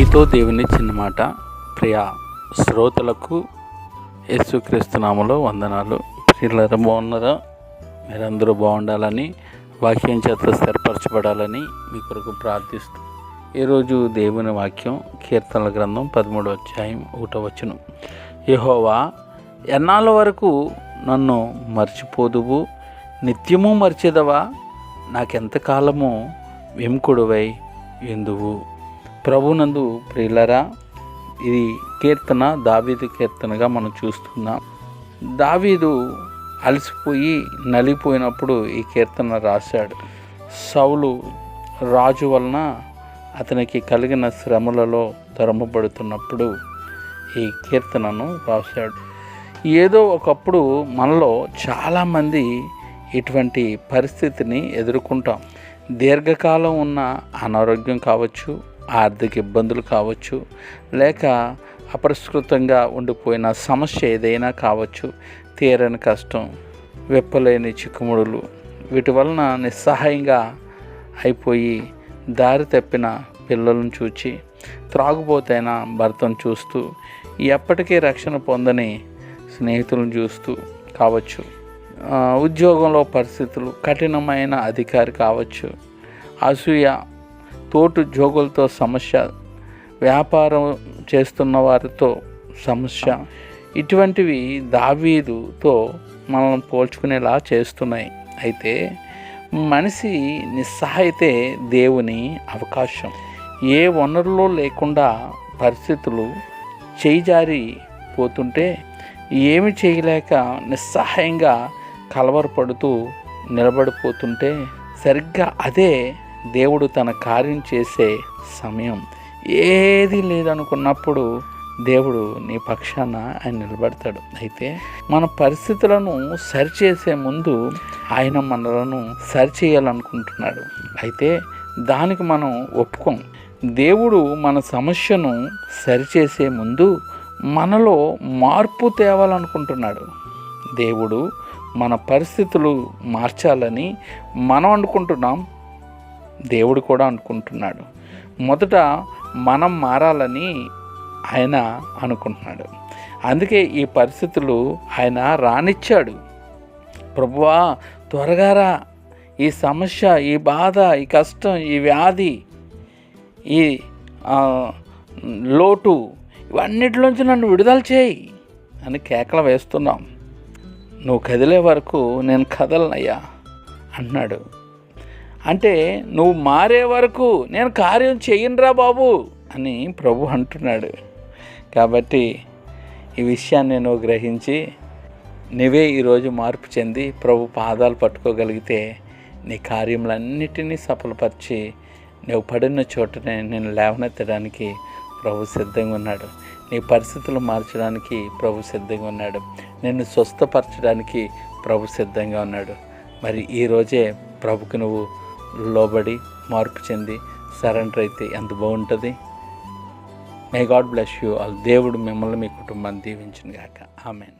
మీతో దేవుని చిన్నమాట. ప్రియా ప్రియ శ్రోతలకు యేసుక్రీస్తునామలో వందనాలు. ప్రియులర బాగున్నారా? మీరందరూ బాగుండాలని వాక్యం చేత స్థిరపరచబడాలని మీ కొరకు ప్రార్థిస్తూ ఈరోజు దేవుని వాక్యం కీర్తనల గ్రంథం పదమూడవ అధ్యాయం ఒకటో వచ్చును యహోవా ఎన్నాళ్ళ వరకు నన్ను మర్చిపోదువు? నిత్యము మర్చిదవా? నాకెంతకాలము వెంకుడువై ఎందువు ప్రభునందు ప్రియులరా ఇది కీర్తన దావీదు కీర్తనగా మనం చూస్తున్నాం. దావీదు అలసిపోయి నలిపోయినప్పుడు ఈ కీర్తన రాశాడు. సౌలు రాజు వలన అతనికి కలిగిన శ్రమలలో తరమబడుతున్నప్పుడు ఈ కీర్తనను రాశాడు. ఏదో ఒకప్పుడు మనలో చాలామంది ఇటువంటి పరిస్థితిని ఎదుర్కొంటాం. దీర్ఘకాలం ఉన్న అనారోగ్యం కావచ్చు ఆర్థిక ఇబ్బందులు కావచ్చు లేక అపరిష్కృతంగా ఉండిపోయిన సమస్య ఏదైనా కావచ్చు తీరని కష్టం విప్పలేని చిక్కుముడులు వీటి వలన నిస్సహాయంగా అయిపోయి దారి తప్పిన పిల్లలను చూచి త్రాగుబోతైన భర్తను చూస్తూ ఎప్పటికీ రక్షణ పొందని స్నేహితులను చూస్తూ కావచ్చు. ఉద్యోగంలో పరిస్థితులు కఠినమైన అధికారి కావచ్చు. అసూయ తోటు జోగులతో సమస్య వ్యాపారం చేస్తున్న వారితో సమస్య ఇటువంటివి దావీదుతో మనం పోల్చుకునేలా చేస్తున్నాయి. అయితే మనిషి నిస్సహాయితే దేవుని అవకాశం. ఏ వనరులో లేకుండా పరిస్థితులు చేయిజారి పోతుంటే ఏమి చేయలేక నిస్సహాయంగా కలవరపడుతూ నిలబడిపోతుంటే సరిగ్గా అదే దేవుడు తన కార్యం చేసే సమయం. ఏది లేదనుకున్నప్పుడు దేవుడు నీ పక్షాన ఆయన నిలబడతాడు. అయితే మన పరిస్థితులను సరిచేసే ముందు ఆయన మనలను సరిచేయాలనుకుంటున్నాడు. అయితే దానికి మనం ఒప్పుకోం. దేవుడు మన సమస్యను సరిచేసే ముందు మనలో మార్పు తేవాలనుకుంటున్నాడు. దేవుడు మన పరిస్థితులు మార్చాలని మనం అనుకుంటున్నాం. దేవుడు కూడా అనుకుంటున్నాడు. మొదట మనం మారాలని ఆయన అనుకుంటున్నాడు. అందుకే ఈ పరిస్థితులు ఆయన రానిచ్చాడు. ప్రభువా త్వరగా రా. ఈ సమస్య ఈ బాధ ఈ కష్టం ఈ వ్యాధి ఈ లోటు ఇవన్నిటిలోంచి నన్ను విడుదల చేయి అని కేకలు వేస్తున్నాం. నువ్వు కదిలే వరకు నేను కదలనయ్యా అన్నాడు. అంటే నువ్వు మారే వరకు నేను కార్యం చెయ్యనురా బాబు అని ప్రభు అంటున్నాడు. కాబట్టి ఈ విషయాన్ని నువ్వు గ్రహించి నువ్వే ఈరోజు మార్పు చెంది ప్రభు పాదాలు పట్టుకోగలిగితే నీ కార్యములన్నిటినీ సఫలపరిచి నువ్వు పడిన చోటనే నేను లేవనెత్తడానికి ప్రభు సిద్ధంగా ఉన్నాడు. నీ పరిస్థితులు మార్చడానికి ప్రభు సిద్ధంగా ఉన్నాడు. నిన్ను స్వస్థపరచడానికి ప్రభు సిద్ధంగా ఉన్నాడు. మరి ఈరోజే ప్రభుకి నువ్వు లోబడి మార్పు చెంది సరెండర్ అయితే ఎంత బాగుంటుంది? May god bless you all దేవుడు మిమ్మల్ని మీ కుటుంబాన్ని దీవించిన గాక ఆమెన్